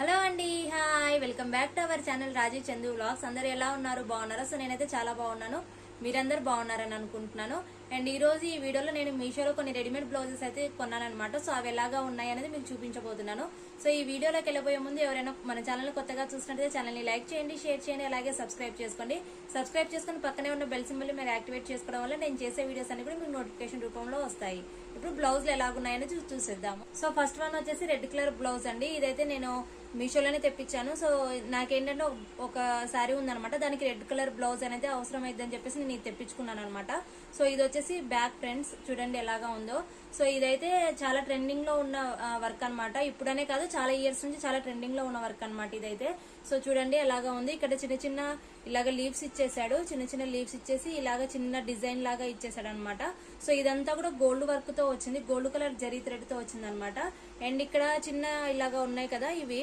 Hello అండి hi. Welcome back to our channel Rajeev Chandu vlogs. అందరు ఎలా ఉన్నారు? బాగున్నారా? సో నేనైతే చాలా బాగున్నాను. మీరందరు బాగున్నారని అనుకుంటున్నాను. అండ్ ఈరోజు ఈ వీడియోలో నేను మీషోలో కొన్ని రెడీమేడ్ బ్లౌజెస్ అయితే కొన్నాను అనమాట సో అవి ఎలాగా ఉన్నాయి అనేది మీకు చూపించబోతున్నాను. సో ఈ వీడియోలోకి వెళ్ళిపోయే ముందు ఎవరైనా మన ఛానల్ కొత్తగా చూసినట్లయితే ఛానల్ని లైక్ చేయండి షేర్ చేయండి అలాగే సబ్స్క్రైబ్ చేసుకోండి. సబ్స్క్రైబ్ చేసుకుని పక్కనే ఉన్న బెల్ సింబల్ మీరు యాక్టివేట్ చేసుకోవడం వల్ల నేను చేసే వీడియోస్ అన్ని కూడా మీకు నోటిఫికేషన్ రూపంలో వస్తాయి. ఇప్పుడు బ్లౌజ్లు ఎలాగున్నాయని చూసేద్దాము. సో ఫస్ట్ వన్ వచ్చేసి రెడ్ కలర్ బ్లౌజ్ అండి. ఇదైతే నేను మీషోలోనే తెప్పించాను. సో నాకేంటంటే ఒక- ఒక శారీ ఉందనమాట దానికి రెడ్ కలర్ బ్లౌజ్ అనేది అవసరం అయిద్దని చెప్పేసి నేను తెప్పించుకున్నాను అనమాట సో ఇది వచ్చేసి బ్యాక్ ఫ్రెండ్స్ చూడండి ఎలాగా ఉందో. సో ఇదైతే చాలా ట్రెండింగ్లో ఉన్న వర్క్ అన్నమాట. ఇప్పుడనే కాదు చాలా ఇయర్స్ నుంచి చాలా ట్రెండింగ్లో ఉన్న వర్క్ అనమాట ఇదైతే. సో చూడండి ఎలాగా ఉంది. ఇక్కడ చిన్న చిన్న ఇలాగ లీవ్స్ ఇచ్చేసాడు చిన్న చిన్న లీవ్స్ ఇచ్చేసి ఇలాగ చిన్న డిజైన్ లాగా ఇచ్చేసాడు అనమాట సో ఇదంతా కూడా గోల్డ్ వర్క్తో వచ్చింది. గోల్డ్ కలర్ జరీ థ్రెడ్తో వచ్చింది అనమాట అండ్ ఇక్కడ చిన్న ఇలాగా ఉన్నాయి కదా ఇవి.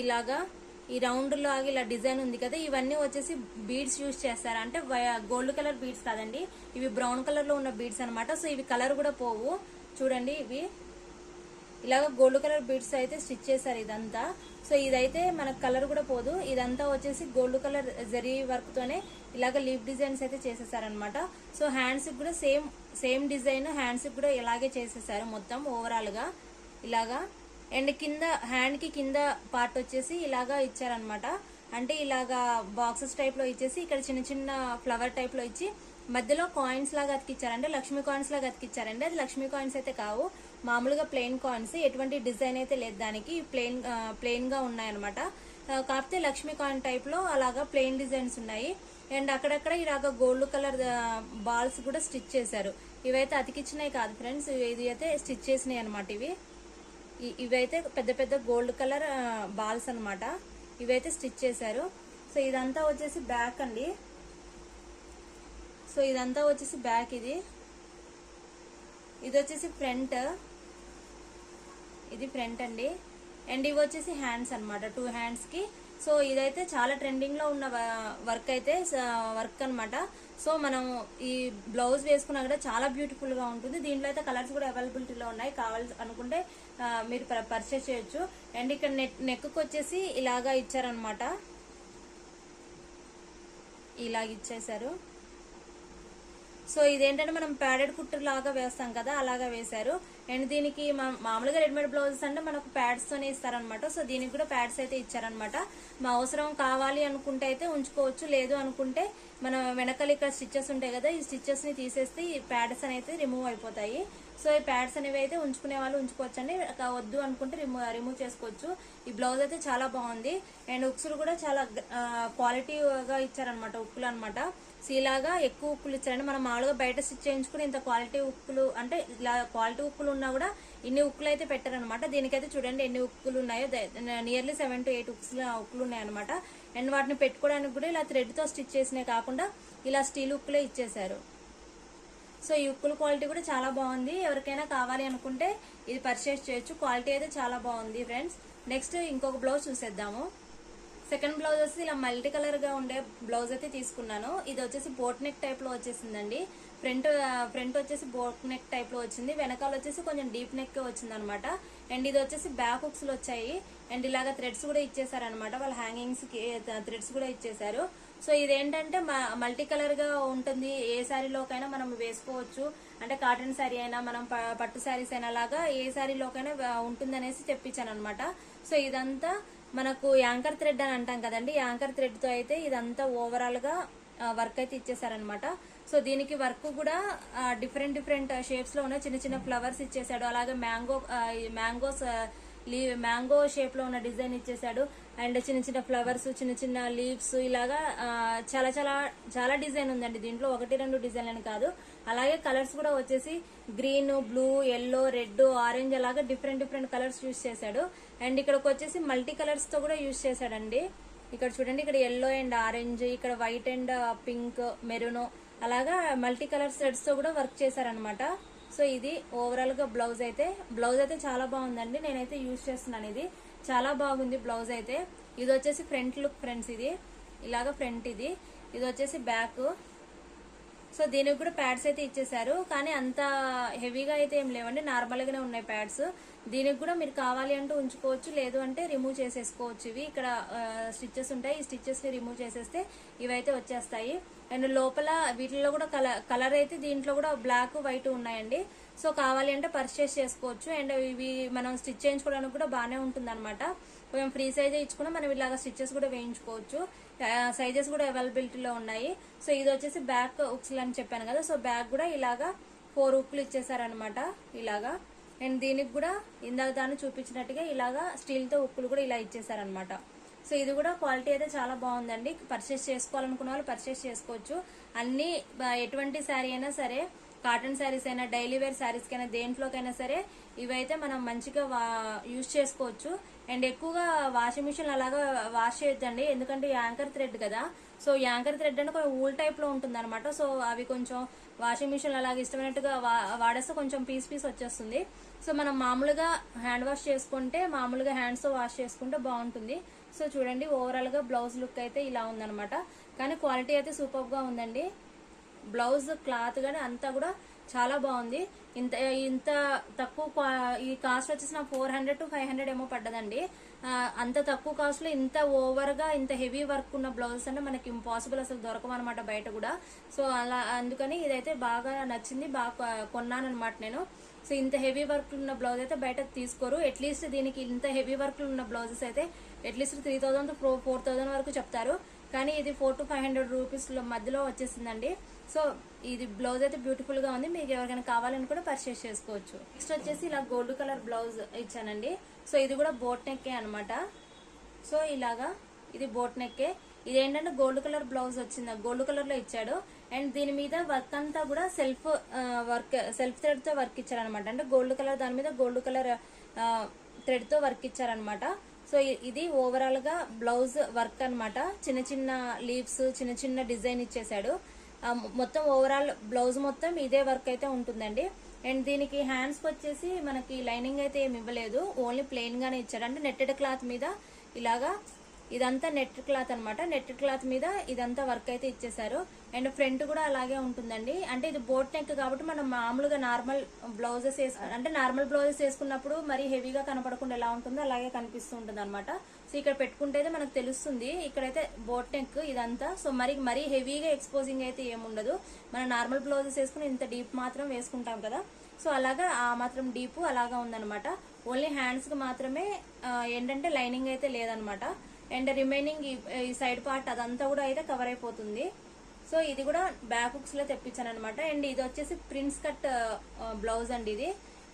ఇలాగా ఈ రౌండ్ లాగా ఇలా డిజైన్ ఉంది కదా ఇవన్నీ వచ్చేసి బీడ్స్ యూజ్ చేస్తారు. అంటే గోల్డ్ కలర్ బీడ్స్ కాదండి. ఇవి బ్రౌన్ కలర్లో ఉన్న బీడ్స్ అనమాట సో ఇవి కలర్ కూడా పోవు. చూడండి ఇవి. ఇలాగ గోల్డ్ కలర్ బీడ్స్ అయితే స్టిచ్ చేశారు ఇదంతా. సో ఇదైతే మనకు కలర్ కూడా పోదు. ఇదంతా వచ్చేసి గోల్డ్ కలర్ జరీ వర్క్ తోనే ఇలాగ లీఫ్ డిజైన్స్ అయితే చేసేసారనమాట సో హ్యాండ్స్ కూడా సేమ్ సేమ్ డిజైన్ హ్యాండ్స్ కూడా ఇలాగే చేసేసారు మొత్తం ఓవరాల్గా ఇలాగా అండ్ కింద హ్యాండ్కి కింద పార్ట్ వచ్చేసి ఇలాగా ఇచ్చారనమాట అంటే ఇలాగా బాక్సెస్ టైప్లో ఇచ్చేసి ఇక్కడ చిన్న చిన్న ఫ్లవర్ టైప్లో ఇచ్చి మధ్యలో కాయిన్స్ లాగా అతికిచ్చారంటే లక్ష్మీ కాయిన్స్ లాగా అతికిచ్చారండి. అది లక్ష్మీ కాయిన్స్ అయితే కావు. మామూలుగా ప్లెయిన్ కాయిన్స్ ఎటువంటి డిజైన్ అయితే లేదు దానికి. ప్లెయిన్ ప్లెయిన్గా ఉన్నాయన్నమాట. కాకపోతే లక్ష్మీ కాయిన్ టైప్లో అలాగా ప్లెయిన్ డిజైన్స్ ఉన్నాయి. అండ్ అక్కడక్కడ ఇలాగ గోల్డ్ కలర్ బాల్స్ కూడా స్టిచ్ చేశారు. ఇవైతే అతికిచ్చినాయి కాదు ఫ్రెండ్స్ ఇది అయితే స్టిచ్ చేసినాయి అనమాట ఇవి. ఇవైతే పెద్ద పెద్ద గోల్డ్ కలర్ బాల్స్ అనమాట ఇవైతే స్టిచ్ చేశారు. సో ఇదంతా వచ్చేసి బ్యాక్ అండి. సో ఇదంతా వచ్చేసి బ్యాక్ ఇది. ఇది వచ్చేసి ఫ్రంట్. ఇది ఫ్రంట్ అండి. అండ్ ఇవి వచ్చేసి హ్యాండ్స్ అన్నమాట టూ హ్యాండ్స్కి సో ఇదైతే చాలా ట్రెండింగ్లో ఉన్న వర్క్ అయితే వర్క్ అన్నమాట. సో మనం ఈ బ్లౌజ్ వేసుకున్నా కూడా చాలా బ్యూటిఫుల్గా ఉంటుంది. దీంట్లో అయితే కలర్స్ కూడా అవైలబిలిటీలో ఉన్నాయి. కావాలి అనుకుంటే మీరు పర్చేస్ చేయొచ్చు. అండ్ ఇక్కడ నెక్ నెక్ వచ్చేసి ఇలాగా ఇచ్చారనమాట ఇలాగ ఇచ్చేసారు సో ఇదేంటంటే మనం ప్యాడెడ్ కుట్టు లాగా వేస్తాం కదా అలాగా వేశారు. అండ్ దీనికి మా- మామూలుగా రెడీమేడ్ బ్లౌజెస్ అంటే మనకు ప్యాడ్స్ తోనే ఇస్తారనమాట సో దీనికి కూడా ప్యాడ్స్ అయితే ఇచ్చారనమాట మా అవసరం కావాలి అనుకుంటే అయితే ఉంచుకోవచ్చు. లేదు అనుకుంటే మనం వెనకాల ఇక్కడ స్టిచ్చెస్ ఉంటాయి కదా ఈ స్టిచ్చెస్ని తీసేస్తే ఈ ప్యాడ్స్ అనేది రిమూవ్ అయిపోతాయి. సో ఈ ప్యాడ్స్ అనేవి అయితే ఉంచుకునే వాళ్ళు ఉంచుకోవచ్చండి. వద్దు అనుకుంటే రిమూవ్ రిమూవ్ చేసుకోవచ్చు. ఈ బ్లౌజ్ అయితే చాలా బాగుంది. అండ్ ఉక్సులు కూడా చాలా క్వాలిటీగా ఇచ్చారనమాట ఉక్కులు అనమాట ఇలాగా ఎక్కువ ఉక్కులు ఇచ్చారండి. మనం మామూలుగా బయట స్టిచ్ చేయించుకుని ఇంత క్వాలిటీ ఉక్కులు అంటే ఇలా క్వాలిటీ ఉక్కులు ఉన్నా కూడా ఇన్ని ఉక్కులు అయితే పెట్టారనమాట దీనికైతే చూడండి ఎన్ని ఉక్కులు ఉన్నాయో. నియర్లీ సెవెన్ టు ఎయిట్ ఉక్స్ ఉక్కులు ఉన్నాయన్నమాట. అండ్ వాటిని పెట్టుకోవడానికి కూడా ఇలా థ్రెడ్తో స్టిచ్ చేసినవి కాకుండా ఇలా స్టీల్ ఉక్కులే ఇచ్చేసారు సో ఈ ఉక్కుల క్వాలిటీ కూడా చాలా బాగుంది. ఎవరికైనా కావాలి అనుకుంటే ఇది పర్చేస్ చేయొచ్చు. క్వాలిటీ అయితే చాలా బాగుంది ఫ్రెండ్స్ నెక్స్ట్ ఇంకొక బ్లౌజ్ చూసేద్దాము. సెకండ్ బ్లౌజ్ వచ్చి ఇలా మల్టీ కలర్గా ఉండే బ్లౌజ్ అయితే తీసుకున్నాను. ఇది వచ్చేసి బోట్ నెక్ టైప్లో వచ్చేసిందండి. ఫ్రంట్ ఫ్రంట్ వచ్చేసి బోట్ నెక్ టైప్లో వచ్చింది. వెనకాల వచ్చేసి కొంచెం డీప్ నెక్ వచ్చింది అనమాట అండ్ ఇది వచ్చేసి బ్యాక్ హుక్స్లు వచ్చాయి. అండ్ ఇలాగా థ్రెడ్స్ కూడా ఇచ్చేసారనమాట. వాళ్ళ హ్యాంగింగ్స్కి థ్రెడ్స్ కూడా ఇచ్చేసారు. సో ఇదేంటంటే మల్టీ కలర్గా ఉంటుంది. ఏ శారీలోకైనా మనం వేసుకోవచ్చు. అంటే కాటన్ శారీ అయినా మనం పట్టు శారీస్ అయినా లాగా ఏ శారీలోకైనా ఉంటుందనేసి తెప్పించాను అనమాట సో ఇదంతా మనకు యాంకర్ థ్రెడ్ అని అంటాం కదండి. యాంకర్ థ్రెడ్తో అయితే ఇదంతా ఓవరాల్గా వర్క్ అయితే ఇచ్చేసారనమాట సో దీనికి వర్క్ కూడా డిఫరెంట్ డిఫరెంట్ షేప్స్లో ఉన్న చిన్న చిన్న ఫ్లవర్స్ ఇచ్చేసాడు అలాగే మ్యాంగో మ్యాంగోస్ మ్యాంగో షేప్లో ఉన్న డిజైన్ ఇచ్చేసాడు అండ్ చిన్న చిన్న ఫ్లవర్స్ చిన్న చిన్న లీవ్స్ ఇలాగా చాలా చాలా చాలా డిజైన్ ఉందండి. దీంట్లో ఒకటి రెండు డిజైన్ అని కాదు. అలాగే కలర్స్ కూడా వచ్చేసి green blue yellow red orange అలాగా డిఫరెంట్ డిఫరెంట్ కలర్స్ యూజ్ చేశాడు. అండ్ ఇక్కడికి వచ్చేసి మల్టీ కలర్స్తో కూడా యూస్ చేశాడండి. ఇక్కడ చూడండి ఇక్కడ ఎల్లో అండ్ ఆరెంజ్ ఇక్కడ వైట్ అండ్ పింక్ మెరూన్ అలాగా మల్టీ కలర్ సెట్స్తో కూడా వర్క్ చేశారనమాట సో ఇది ఓవరాల్గా బ్లౌజ్ అయితే బ్లౌజ్ అయితే చాలా బాగుందండి. నేనైతే యూజ్ చేస్తున్నాను ఇది. చాలా బాగుంది బ్లౌజ్ అయితే. ఇది వచ్చేసి ఫ్రంట్ లుక్ ఫ్రెండ్స్ ఇది. ఇలాగ ఫ్రంట్ ఇది. ఇది వచ్చేసి బ్యాక్. సో దీనికి కూడా ప్యాడ్స్ అయితే ఇచ్చేసారు కానీ అంత హెవీగా అయితే ఏం లేవండి. నార్మల్గానే ఉన్నాయి ప్యాడ్స్. దీనికి కూడా మీరు కావాలి అంటే ఉంచుకోవచ్చు లేదు అంటే రిమూవ్ చేసేసుకోవచ్చు. ఇవి ఇక్కడ స్టిచ్చెస్ ఉంటాయి. ఈ స్టిచ్చెస్ని రిమూవ్ చేసేస్తే ఇవైతే వచ్చేస్తాయి. అండ్ లోపల వీటిలో కూడా కలర్ కలర్ అయితే దీంట్లో కూడా బ్లాక్ వైట్ ఉన్నాయండి. సో కావాలి అంటే పర్చేస్ చేసుకోవచ్చు. అండ్ ఇవి మనం స్టిచ్ చేయించుకోవడానికి కూడా బాగానే ఉంటుంది అనమాట కొంచెం ఫ్రీ సైజ్ ఇచ్చుకున్నా మనం ఇలాగా స్టిచ్చెస్ కూడా వేయించుకోవచ్చు. సైజెస్ కూడా అవైలబిలిటీలో ఉన్నాయి. సో ఇది వచ్చేసి బ్యాక్ ఉక్స్లు అని చెప్పాను కదా. సో బ్యాక్ కూడా ఇలాగా ఫోర్ ఉక్లు ఇచ్చేసారనమాట ఇలాగా. అండ్ దీనికి కూడా ఇందాక దాన్ని చూపించినట్టుగా ఇలాగా స్టీల్తో ఉక్కులు కూడా ఇలా ఇచ్చేసారనమాట సో ఇది కూడా క్వాలిటీ అయితే చాలా బాగుందండి. పర్చేస్ చేసుకోవాలనుకున్న వాళ్ళు పర్చేస్ చేసుకోవచ్చు. అన్ని ఎటువంటి శారీ అయినా సరే కాటన్ శారీస్ అయినా డైలీ వేర్ శారీస్ కైనా దేంట్లోకైనా సరే ఇవైతే మనం మంచిగా యూజ్ చేసుకోవచ్చు. అండ్ ఎక్కువగా వాషింగ్ మిషన్ అలాగా వాష్ చేయొద్దండి. ఎందుకంటే యాంకర్ థ్రెడ్ కదా. సో యాంకర్ థ్రెడ్ అంటే కొంచెం ఊల్ టైప్లో ఉంటుంది అనమాట సో అవి కొంచెం వాషింగ్ మిషన్ అలాగే ఇష్టమైనట్టుగా వా- వాడేస్తే కొంచెం పీస్ పీస్ వచ్చేస్తుంది. సో మనం మామూలుగా హ్యాండ్ వాష్ చేసుకుంటే మామూలుగా హ్యాండ్స్తో వాష్ చేసుకుంటే బాగుంటుంది. సో చూడండి ఓవరాల్గా బ్లౌజ్ లుక్ అయితే ఇలా ఉందన్నమాట. కానీ క్వాలిటీ అయితే సూపర్గా ఉందండి. బ్లౌజ్ క్లాత్ కానీ అంతా కూడా చాలా బాగుంది. ఇంత ఇంత తక్కువ క్వా- ఈ కాస్ట్ వచ్చేసి నాకు four hundred to five hundred ఏమో పడ్డదండి. అంత తక్కువ కాస్ట్లో ఇంత ఓవర్గా ఇంత హెవీ వర్క్ ఉన్న బ్లౌజెస్ అంటే మనకి ఇంపాసిబుల్ అసలు దొరకమన్నమాట బయట కూడా. సో అలా అందుకని ఇదైతే బాగా నచ్చింది బాగా కొన్నాను అనమాట నేను. సో ఇంత హెవీ వర్క్ ఉన్న బ్లౌజ్ అయితే బయట తీసుకోరు. అట్లీస్ట్ దీనికి ఇంత హెవీ వర్క్ ఉన్న బ్లౌజెస్ అయితే at least three thousand four thousand వరకు చెప్తారు. కానీ ఇది four to five hundred rupees మధ్యలో వచ్చేసిందండి. సో ఇది బ్లౌజ్ అయితే బ్యూటిఫుల్గా ఉంది. మీకు ఎవరికైనా కావాలని కూడా పర్చేస్ చేసుకోవచ్చు. నెక్స్ట్ వచ్చేసి ఇలా గోల్డ్ కలర్ బ్లౌజ్ ఇచ్చానండి. సో ఇది కూడా బోట్ నెక్కే అనమాట సో ఇలాగా ఇది బోట్ నెక్కే ఇది ఏంటంటే గోల్డ్ కలర్ బ్లౌజ్ వచ్చింది. గోల్డ్ కలర్లో ఇచ్చాడు. అండ్ దీని మీద వర్క్ అంతా కూడా సెల్ఫ్ వర్క్ సెల్ఫ్ థ్రెడ్తో వర్క్ ఇచ్చారనమాట అంటే గోల్డ్ కలర్ దాని మీద గోల్డ్ కలర్ థ్రెడ్తో వర్క్ ఇచ్చారనమాట సో ఇది ఓవరాల్గా బ్లౌజ్ వర్క్ అన్నమాట. చిన్న చిన్న లీవ్స్ చిన్న చిన్న డిజైన్ ఇచ్చేసాడు. మొత్తం ఓవరాల్ బ్లౌజ్ మొత్తం ఇదే వర్క్ అయితే ఉంటుందండి. అండ్ దీనికి హ్యాండ్స్ వచ్చేసి మనకి లైనింగ్ అయితే ఏమి ఇవ్వలేదు. ఓన్లీ ప్లెయిన్ గానే ఇచ్చాడు అంటే నెట్టెడ్ క్లాత్ మీద ఇలాగా ఇదంతా నెట్ క్లాత్ అన్నమాట. నెట్ క్లాత్ మీద ఇదంతా వర్క్ అయితే ఇచ్చేసారు అండ్ ఫ్రంట్ కూడా అలాగే ఉంటుందండి. అంటే ఇది బోట్ నెక్ కాబట్టి మనం మామూలుగా నార్మల్ బ్లౌజెస్ వేసు అంటే నార్మల్ బ్లౌజెస్ వేసుకున్నప్పుడు మరి హెవీగా కనపడకుండా ఎలా ఉంటుందో అలాగే కనిపిస్తూ ఉంటుంది అనమాట సో ఇక్కడ పెట్టుకుంటే అయితే మనకు తెలుస్తుంది. ఇక్కడైతే బోట్ నెక్ ఇదంతా. సో మరి మరీ హెవీగా ఎక్స్పోజింగ్ అయితే ఏముండదు. మనం నార్మల్ బ్లౌజెస్ వేసుకుని ఇంత డీప్ మాత్రం వేసుకుంటాం కదా. సో అలాగా ఆ మాత్రం డీప్ అలాగా ఉందన్నమాట. ఓన్లీ హ్యాండ్స్కి మాత్రమే ఏంటంటే లైనింగ్ అయితే లేదనమాట అండ్ రిమైనింగ్ ఈ సైడ్ పార్ట్ అదంతా కూడా అయితే కవర్ అయిపోతుంది. సో ఇది కూడా బ్యాక్ బుక్స్లో తెప్పించాను అనమాట అండ్ ఇది వచ్చేసి ప్రిన్స్ కట్ బ్లౌజ్ అండి ఇది.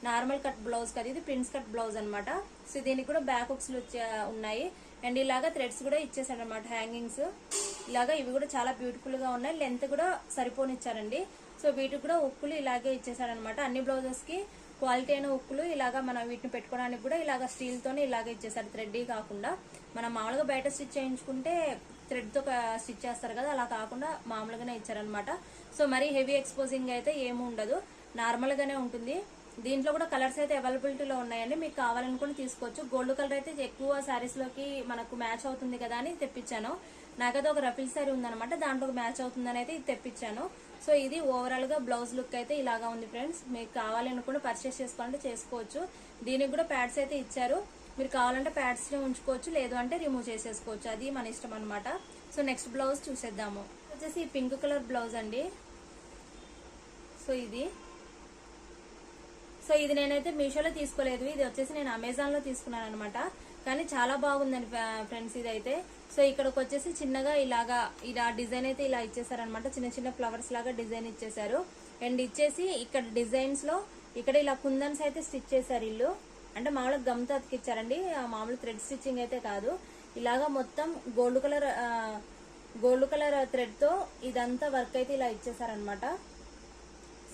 నార్మల్ కట్ బ్లౌజ్ కదా ఇది ప్రిన్స్ కట్ బ్లౌజ్ అనమాట సో దీనికి కూడా బ్యాక్ హుక్స్లు ఉన్నాయి. అండ్ ఇలాగా థ్రెడ్స్ కూడా ఇచ్చేసాడు అనమాట హ్యాంగింగ్స్. ఇలాగా ఇవి కూడా చాలా బ్యూటిఫుల్గా ఉన్నాయి. లెంత్ కూడా సరిపోనిచ్చారండి. సో వీటికి కూడా ఉక్కులు ఇలాగే ఇచ్చేసారనమాట అన్ని బ్లౌజెస్కి క్వాలిటీ అయిన ఉక్కులు ఇలాగా మనం వీటిని పెట్టుకోవడానికి కూడా ఇలాగ స్టీల్తోనే ఇలాగే ఇచ్చేసారు. థ్రెడ్డీ కాకుండా మనం మామూలుగా బయట స్టిచ్ చేయించుకుంటే థ్రెడ్తో స్టిచ్ చేస్తారు కదా అలా కాకుండా మామూలుగానే ఇచ్చారనమాట సో మరీ హెవీ ఎక్స్పోజింగ్ అయితే ఏమి ఉండదు. నార్మల్గానే ఉంటుంది. దీంట్లో కూడా కలర్స్ అయితే అవైలబిలిటీలో ఉన్నాయండి. మీకు కావాలనుకుని తీసుకోవచ్చు. గోల్డ్ కలర్ అయితే ఎక్కువ శారీస్లోకి మనకు మ్యాచ్ అవుతుంది కదా అని తెప్పించాను. నాకైతే ఒక రఫిల్ శారీ ఉందనమాట దాంట్లో మ్యాచ్ అవుతుందని అయితే ఇది తెప్పించాను. సో ఇది ఓవరాల్గా బ్లౌజ్ లుక్ అయితే ఇలాగా ఉంది ఫ్రెండ్స్ మీకు కావాలనుకుని పర్చేస్ చేసుకోవాలంటే చేసుకోవచ్చు. దీనికి కూడా ప్యాడ్స్ అయితే ఇచ్చారు. మీరు కావాలంటే ప్యాడ్స్ని ఉంచుకోవచ్చు. లేదు అంటే రిమూవ్ చేసేసుకోవచ్చు. అది మన ఇష్టం అనమాట సో నెక్స్ట్ బ్లౌజ్ చూసేద్దాము. వచ్చేసి పింక్ కలర్ బ్లౌజ్ అండి. సో ఇది. సో ఇది నేనైతే మీషోలో తీసుకోలేదు. ఇది వచ్చేసి నేను అమెజాన్లో తీసుకున్నాను అనమాట కానీ చాలా బాగుందండి ఫ్రెండ్స్ ఇది అయితే సో ఇక్కడికి వచ్చేసి చిన్నగా ఇలాగా ఇలా డిజైన్ అయితే ఇలా ఇచ్చేసారనమాట చిన్న చిన్న ఫ్లవర్స్ లాగా డిజైన్ ఇచ్చేసారు. అండ్ ఇచ్చేసి ఇక్కడ డిజైన్స్లో ఇక్కడ ఇలా కుందన్స్ అయితే స్టిచ్ చేశారు ఇల్లు. అంటే మామూలుగా గమ్తో అతికిచ్చారండి. మామూలు థ్రెడ్ స్టిచ్చింగ్ అయితే కాదు. ఇలాగా మొత్తం గోల్డ్ కలర్ గోల్డ్ కలర్ థ్రెడ్తో ఇదంతా వర్క్ అయితే ఇలా ఇచ్చేసారనమాట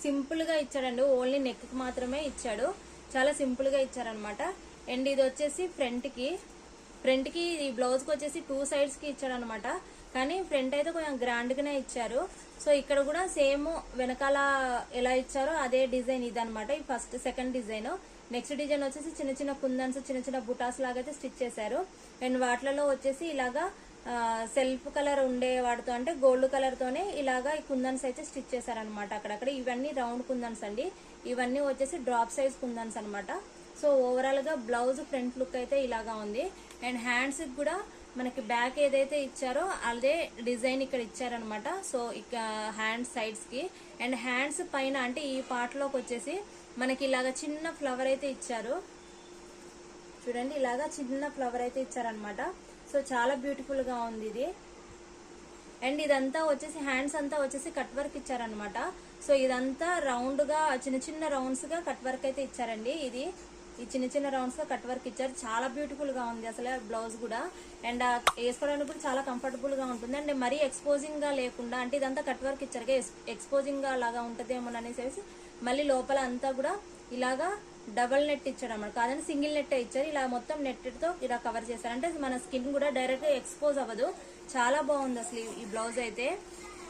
సింపుల్గా ఇచ్చాడండి. ఓన్లీ నెక్కి మాత్రమే ఇచ్చాడు. చాలా సింపుల్గా ఇచ్చారనమాట అండ్ ఇది వచ్చేసి ఫ్రంట్కి. ఫ్రంట్కి ఈ బ్లౌజ్కి వచ్చేసి టూ సైడ్స్కి ఇచ్చాడనమాట ఇచ్చాడు అనమాట కానీ ఫ్రంట్ అయితే కొంచెం గ్రాండ్గానే ఇచ్చారు. సో ఇక్కడ కూడా సేమ్ వెనకాల ఎలా ఇచ్చారో అదే డిజైన్ ఇది అనమాట ఈ first second design. Next design వచ్చేసి చిన్న చిన్న కుందన్స్ చిన్న చిన్న బుటాస్ లాగా అయితే స్టిచ్ చేశారు. అండ్ వాటిలలో వచ్చేసి ఇలాగా సెల్ఫ్ కలర్ ఉండే వాటితో అంటే గోల్డ్ కలర్ తోనే ఇలాగా ఈ కుందన్స్ అయితే స్టిచ్ చేశారనమాట అక్కడక్కడ. ఇవన్నీ రౌండ్ కుందన్స్ అండి. ఇవన్నీ వచ్చేసి డ్రాప్ సైజ్ కుందన్స్ అనమాట సో ఓవరాల్గా బ్లౌజ్ ఫ్రంట్ లుక్ అయితే ఇలాగా ఉంది. అండ్ హ్యాండ్స్ కూడా మనకి బ్యాక్ ఏదైతే ఇచ్చారో అదే డిజైన్ ఇక్కడ ఇచ్చారనమాట సో ఇక హ్యాండ్ సైడ్స్కి. అండ్ హ్యాండ్స్ పైన అంటే ఈ పార్ట్లోకి వచ్చేసి మనకి ఇలాగా చిన్న ఫ్లవర్ అయితే ఇచ్చారు. చూడండి ఇలాగా చిన్న ఫ్లవర్ అయితే ఇచ్చారనమాట సో చాలా బ్యూటిఫుల్గా ఉంది ఇది. అండ్ ఇదంతా వచ్చేసి హ్యాండ్స్ అంతా వచ్చేసి కట్ వర్క్ ఇచ్చారనమాట సో ఇదంతా రౌండ్గా చిన్న చిన్న రౌండ్స్గా కట్ వర్క్ అయితే ఇచ్చారండి ఇది. ఈ చిన్న చిన్న రౌండ్స్గా కట్ వర్క్ ఇచ్చారు. చాలా బ్యూటిఫుల్గా ఉంది అసలు బ్లౌజ్ కూడా. అండ్ వేసుకోవడానికి కూడా చాలా కంఫర్టబుల్గా ఉంటుంది. అండ్ మరీ ఎక్స్పోజింగ్గా లేకుండా అంటే ఇదంతా కట్ వర్క్ ఇచ్చారు ఎక్స్పోజింగ్గా అలాగా ఉంటుందేమో ఉంటదేమో అనేసి మళ్ళీ లోపల అంతా కూడా ఇలాగా డబల్ నెట్ ఇచ్చాడు అన్నమాట. కాదని సింగిల్ నెట్ ఇచ్చారు. ఇలా మొత్తం నెట్తో ఇలా కవర్ చేశారు. అంటే మన స్కిన్ కూడా డైరెక్ట్ ఎక్స్పోజ్ అవ్వదు. చాలా బాగుంది అసలు ఈ- బ్లౌజ్ అయితే.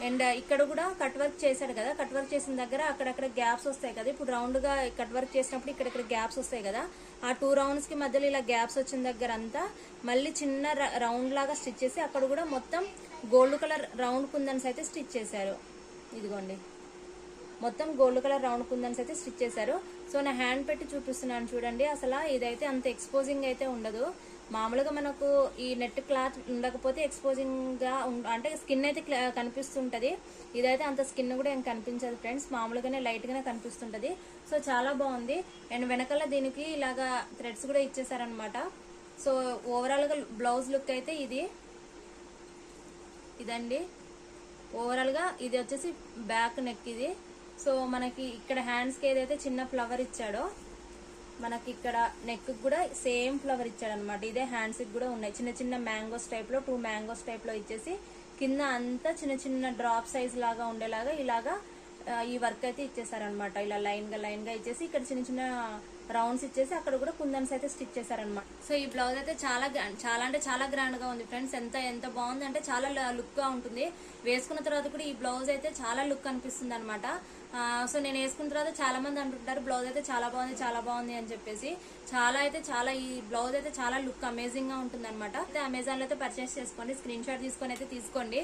అండ్ ఇక్కడ కూడా కట్ వర్క్ చేశాడు కదా. కట్ వర్క్ చేసిన దగ్గర అక్కడక్కడ గ్యాప్స్ వస్తాయి కదా. ఇప్పుడు రౌండ్గా కట్ వర్క్ చేసినప్పుడు ఇక్కడక్కడ గ్యాప్స్ వస్తాయి కదా. ఆ టూ రౌండ్స్కి మధ్యలో ఇలా గ్యాప్స్ వచ్చిన దగ్గర అంతా మళ్ళీ చిన్న రౌండ్ లాగా స్టిచ్ చేసి అక్కడ కూడా మొత్తం గోల్డ్ కలర్ రౌండ్ కుందన్స్ అయితే స్టిచ్ చేశారు. ఇదిగోండి. మొత్తం గోల్డ్ కలర్ రౌండ్ కుందన్స్ అయితే స్టిచ్ చేశారు. సో నా హ్యాండ్ పెట్టి చూపిస్తున్నాను చూడండి. అసలు ఇదైతే అంత ఎక్స్పోజింగ్ అయితే ఉండదు. మామూలుగా మనకు ఈ నెట్ క్లాత్ ఉండకపోతే ఎక్స్పోజింగ్గా ఉం- అంటే స్కిన్ అయితే క్లా- ఇదైతే అంత స్కిన్ కూడా ఏం కనిపించదు ఫ్రెండ్స్. మామూలుగానే లైట్గానే కనిపిస్తుంటుంది కనిపిస్తుంటది. సో చాలా బాగుంది. అండ్ వెనకాల దీనికి ఇలాగా థ్రెడ్స్ కూడా ఇచ్చేసారనమాట సో ఓవరాల్గా బ్లౌజ్ లుక్ అయితే ఇది. ఇదండి. ఓవరాల్గా ఇది వచ్చేసి బ్యాక్ నెక్ ఇది. సో మనకి ఇక్కడ హ్యాండ్స్కి ఏదైతే చిన్న ఫ్లవర్ ఇచ్చాడో మనకి ఇక్కడ నెక్ కూడా సేమ్ ఫ్లవర్ ఇచ్చాడు అనమాట ఇదే హ్యాండ్స్కి కూడా ఉన్నాయి. చిన్న చిన్న మ్యాంగోస్ టైప్లో టూ మ్యాంగోస్ టైప్లో ఇచ్చేసి కింద అంతా చిన్న చిన్న డ్రాప్ సైజ్ లాగా ఉండేలాగా ఇలాగా ఈ వర్క్ అయితే ఇచ్చేసారనమాట ఇలా లైన్గా లైన్గా ఇచ్చేసి ఇక్కడ చిన్న చిన్న రౌండ్స్ ఇచ్చేసి అక్కడ కూడా కుందన్స్ అయితే స్టిచ్ చేశారనమాట సో ఈ బ్లౌజ్ అయితే చాలా చాలా అంటే చాలా గ్రాండ్గా ఉంది ఫ్రెండ్స్ ఎంత ఎంత బాగుంది అంటే చాలా లుక్గా ఉంటుంది. వేసుకున్న తర్వాత కూడా ఈ బ్లౌజ్ అయితే చాలా లుక్ అనిపిస్తుంది అనమాట సో నేను వేసుకున్న తర్వాత చాలా మంది అంటుంటారు బ్లౌజ్ అయితే చాలా బాగుంది చాలా బాగుంది అని చెప్పేసి. చాలా అయితే చాలా ఈ బ్లౌజ్ అయితే చాలా లుక్ అమేజింగ్గా ఉంటుంది అనమాట అయితే అమెజాన్లో అయితే పర్చేస్ చేసుకోండి స్క్రీన్ షాట్ తీసుకొని అయితే తీసుకోండి.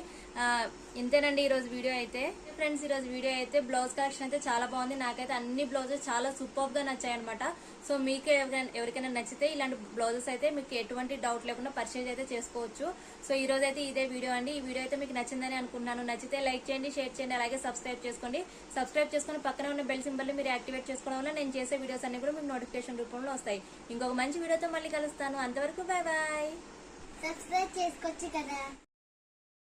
ఇంతేనండి ఈ రోజు వీడియో అయితే. ఫ్రెండ్స్ ఈ రోజు వీడియో అయితే బ్లౌజ్ కలెక్షన్ అయితే చాలా బాగుంది. నాకైతే అన్ని బ్లౌజెస్ చాలా సూపర్గా నచ్చాయి అనమాట సో మీకు ఎవరికైనా ఎవరికైనా నచ్చితే ఇలాంటి బ్లౌజెస్ అయితే మీకు ఎటువంటి డౌట్ లేకుండా పర్చేజ్ అయితే చేసుకోవచ్చు. సో ఈ రోజు అయితే ఇదే వీడియో అండి. ఈ వీడియో అయితే మీకు నచ్చిందని అనుకున్నాను నచ్చితే లైక్ చేయండి షేర్ చేయండి అలాగే సబ్స్క్రైబ్ చేసుకోండి. సబ్స్క్రైబ్ చేసుకుని పక్కన ఉన్న బెల్ సింబల్ని మీరు యాక్టివేట్ చేసుకోవడం వల్ల నేను చేసే వీడియోస్ అన్ని కూడా మీకు నోటిఫికేషన్ రూపంలో వస్తాయి. ఇంకొక మంచి వీడియోతో మళ్ళీ కలుస్తాను. అంతవరకు బాయ్ బాయ్ సబ్స్క్రైబ్ చేసుకోవచ్చు కదా.